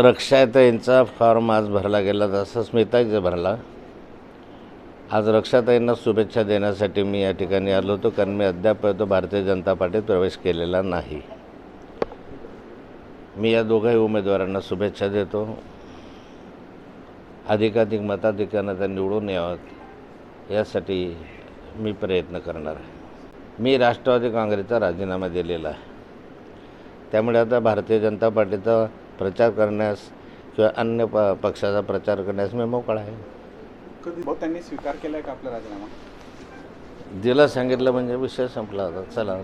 रक्षाताईंचा form आज भरला गेला तसा स्मिताईचा भरला आज रक्षाताईंना शुभेच्छा देण्यासाठी मी या ठिकाणी आलो होतो कारण मी अद्याप तो भारतीय जनता पार्टीत प्रवेश केलेला नाही. मी या दोघाही उमेदवारांना शुभेच्छा देतो. अधिकाधिक मताधिकांना त्या निवडून यावं यासाठी मी प्रयत्न करणार आहे. मी राष्ट्रवादी काँग्रेसचा राजीनामा दिलेला आहे. त्यामुळे आता भारतीय जनता पार्टीचा प्रचार करण्यास किंवा अन्य प पक्षाचा प्रचार करण्यास मी मोकळा आहे. कधी भाऊ त्यांनी स्वीकार केलाय का आपला राजीनामा? दिला सांगितलं म्हणजे विषय संपला होता. चला.